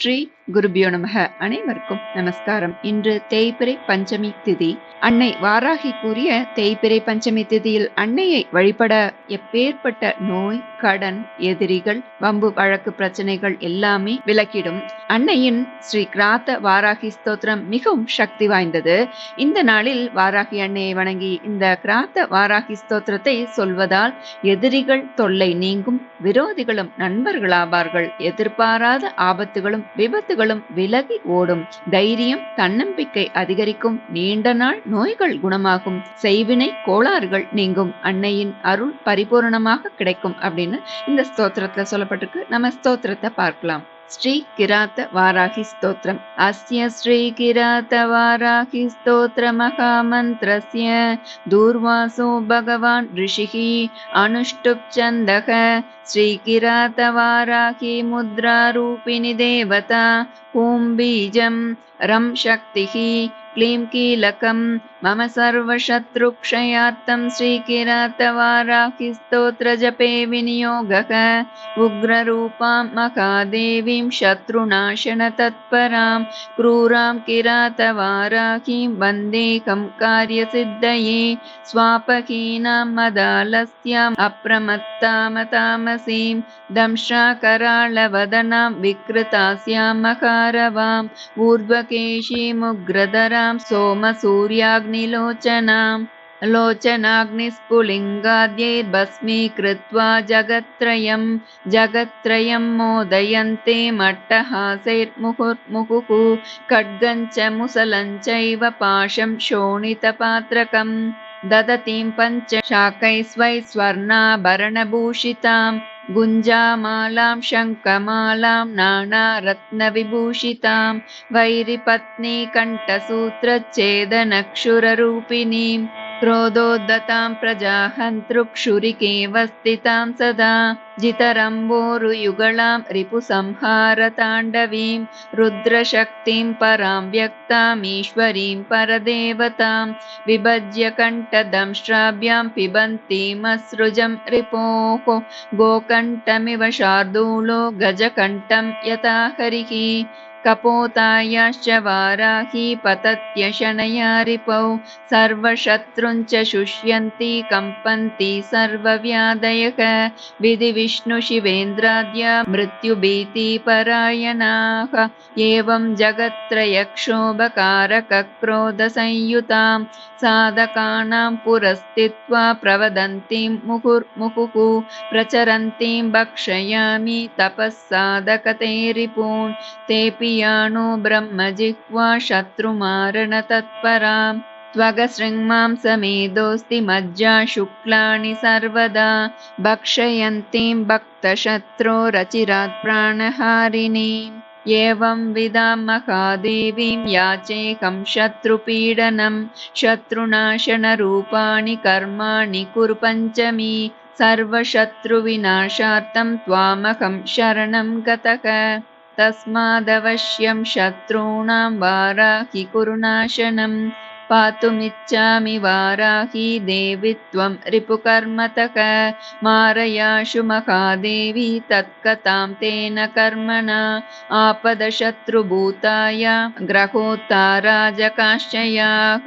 ஸ்ரீ குருபியோ நமக. அனைவருக்கும் நமஸ்காரம். இன்று தேய்பிரை பஞ்சமி திதி. அன்னை வாராகி கூறிய தேய்பிரை பஞ்சமி திதியில் அன்னையை வழிபட எப்பேற்பட்ட நோய் கடன் எதிரிகள் வம்பு வழக்கு பிரச்சனைகள் எல்லாமே விலக்கிடும். அன்னையின் ஸ்ரீ கிராத்த வாராகி ஸ்தோத்திரம் மிகவும் சக்தி வாய்ந்தது. இந்த நாளில் வாராகி அன்னையை வணங்கி இந்த கிராத்த வாராகி ஸ்தோத்திரத்தை சொல்வதால் எதிரிகள் தொல்லை நீங்கும் விரோதிகளும் நண்பர்களாவார்கள். எதிர்பாராத ஆபத்துகளும் விபத்துகளும் விலகி ஓடும். தைரியம் தன்னம்பிக்கை அதிகரிக்கும். நீண்ட நாள் நோய்கள் குணமாகும். செய்வினை கோளாறுகள் நீங்கும். அன்னையின் அருள் பரிபூரணமாக கிடைக்கும் அப்படின்னு இந்த ஸ்தோத்திரத்துல சொல்லப்பட்டிருக்கு. நம்ம ஸ்தோத்திரத்தை பார்க்கலாம். श्री किरात वाराहि स्तोत्रम् अस्य श्रीकिरात वाराहि स्तोत्रमहामन्त्रस्य दूर्वासो भगवान् ऋषिः अनुष्टुप् छन्दः श्रीकिरातवाराहि मुद्रारूपिणि देवता। ॐ बीजं रं शक्तिः क्लीं कीलकं मम सर्वशत्रुक्षयार्थं श्रीकिरातवाराहि स्तोत्रजपे विनियोगः। उग्ररूपां महादेवीं शत्रुनाशनतत्परां क्रूरां किरातवाराहीं वन्देकं कार्यसिद्धये स्वापहीनां मदालस्याम् अप्रमत्तामतामसीं दंशाकराळवदनां विकृतास्यां मकारवाम् ऊर्ध्वकेशीमुग्रधरां सोमसूर्याग्निलोचनाम् लोचनाग्निस्फुलिङ्गाद्यैर्भस्मीकृत्वा जगत्त्रयं जगत्त्रयं मोदयन्ते मट्टहासैर्मुहुर्मुहुः खड्गं च मुसलं चैव पाशं शोणितपात्रकम् ददतीं पञ्च शाकैस्वै स्वर्णाभरणभूषितां गुञ्जामालां शङ्खमालां नानारत्नविभूषितां वैरिपत्नी कण्ठसूत्रच्छेदनक्षुररूपिणीम् क्रोधोद्धतां प्रजाहन्तृक्षुरिकेव स्थितां सदा जितरम्बोरुयुगलां रिपुसंहारताण्डवीं रुद्रशक्तिं परां व्यक्तामीश्वरीं परदेवतां विभज्य कण्ठदंष्ट्राभ्यां पिबन्तीमसृजं रिपोः गोकण्ठमिव शार्दूलो गजकण्ठं यथा हरिः कपोतायाश्च वाराही पतत्यशनया रिपौ सर्वशत्रुञ्च शुष्यन्ति कम्पन्ति सर्वव्याधयः। विधिविष्णुशिवेन्द्राद्या मृत्युभीतिपरायणाः। एवं जगत्त्रयक्षोभकारकक्रोधसंयुतां साधकानां पुरस्थित्वा प्रवदन्तीं मुहुर्मुहुः प्रचरन्तीं भक्षयामि तपः साधकते रिपून् तेऽपि यानो ब्रह्मजिह्वा शत्रुमारणतत्परां त्वगशृङ्मांसमेदोऽस्ति मज्जा शुक्लानि सर्वदा भक्षयन्तीं भक्तशत्रोरचिरात् प्राणहारिणीम् एवं विदां महादेवीं याचेकं शत्रुपीडनं शत्रुनाशनरूपाणि कर्माणि कुरु पञ्चमी सर्वशत्रुविनाशार्थं त्वामहं शरणं गतः तस्मादवश्यं शत्रूणां वाराहि कुरुनाशनम् पातुमिच्छामि वाराही देवि त्वं रिपुकर्मतः मारयाशु महादेवी तत्कथां तेन कर्मणा। आपदशत्रुभूताय ग्रहोत्ताराजकाश्चयाः।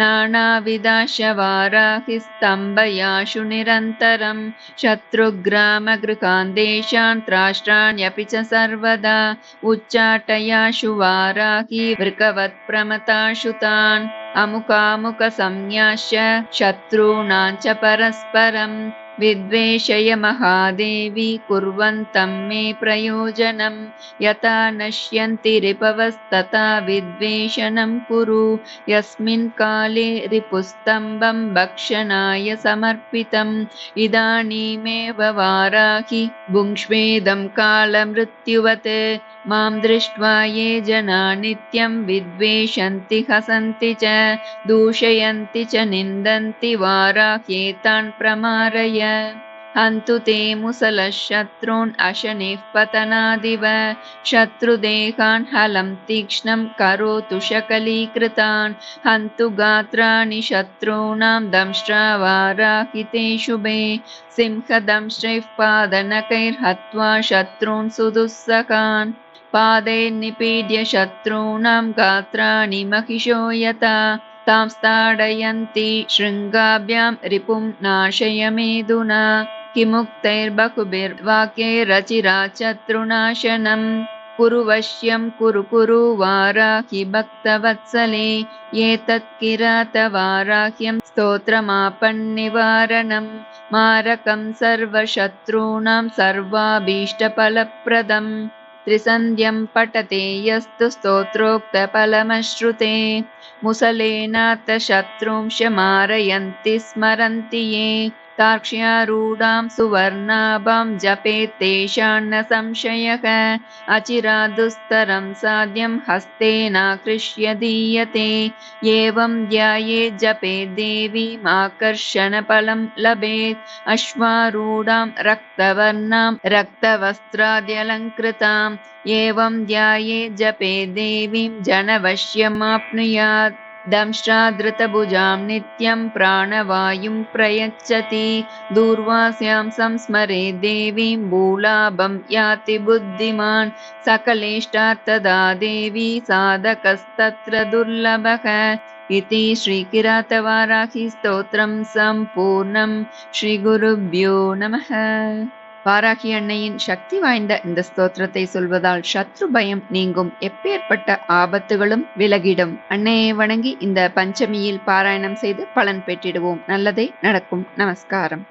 नानाविदाशवाराहि स्तम्भयाशु निरन्तरं। शत्रुग्रामगृहान् देशान् त्राष्ट्राण्यपि च सर्वदा। उच्चाटयाशु वाराहि वृकवत्प्रमताशु तान् अमुकामुकसंज्ञाश्च शत्रूणां च परस्परम् विद्वेषय महादेवी कुर्वन्तं मे प्रयोजनं। यथा नश्यन्ति रिपवस्तथा विद्वेषणं कुरु। यस्मिन् काले रिपुस्तम्भं भक्षणाय समर्पितम्। इदानीमेव वाराहि भुङ्क्ष्वेदं कालमृत्युवत् मां दृष्ट्वा ये जना नित्यं विद्वेषन्ति हसन्ति च दूषयन्ति च निन्दन्ति वाराह्येतान् प्रमारय। हन्तु ते मुसलशत्रून् अशनिः पतनादिव। शत्रुदेहान् हलं तीक्ष्णं करोतु शकलीकृतान्। हन्तु गात्राणि शत्रूणां दंष्ट्रावाराहिते शुभे। सिंहदंष्ट्रैः पादनकैर्हत्वा शत्रून् सुदुःसखान् पादे निपीड्य शत्रूणां गात्राणि महिषो यथा। तां स्ताडयन्ति शृङ्गाभ्यां रिपुं नाशय मेदुना। किमुक्तैर्बहुभिर्वाक्यैरचिरा शत्रुनाशनम् कुरु वश्यं कुरु कुरु वाराहि भक्तवत्सले। एतत् किरातवाराह्यं स्तोत्रमापन्निवारणम्। मारकं सर्वशत्रूणां सर्वाभीष्टफलप्रदम् त्रिसन्ध्यं पठते यस्तु स्तोत्रोक्तफलमश्रुते। मुसलेनाथ शत्रूंश मारयन्ति स्मरन्ति ये तार्क्ष्यारूढां सुवर्णाभां जपेत् तेषान्न संशयः। अचिरादुस्तरं साध्यं हस्तेनाकृष्य दीयते एवं ध्याये जपे देवीमाकर्षणफलं लभेत्। अश्वारूढां रक्तवर्णां रक्तवस्त्राद्यलङ्कृताम्। एवं ध्याये जपे देवीं जनवश्यमाप्नुयात् दंष्ट्राधृतभुजां नित्यं प्राणवायुं प्रयच्छति। दूर्वास्यां संस्मरे देवीं भूलाभं याति बुद्धिमान्। सकलेष्टात्तदा देवी साधकस्तत्र दुर्लभः। इति श्रीकिरातवाराहिस्तोत्रं सम्पूर्णं श्रीगुरुभ्यो नमः வாராகி அன்னையின் சக்தி வாய்ந்த இந்த ஸ்தோத்திரத்தை சொல்வதால் சத்ரு பயம் நீங்கும். எப்பேற்பட்ட ஆபத்துகளும் விலகிடும். அன்னையை வணங்கி இந்த பஞ்சமியில் பாராயணம் செய்து பலன் பெற்றிடுவோம். நல்லதே நடக்கும். நமஸ்காரம்.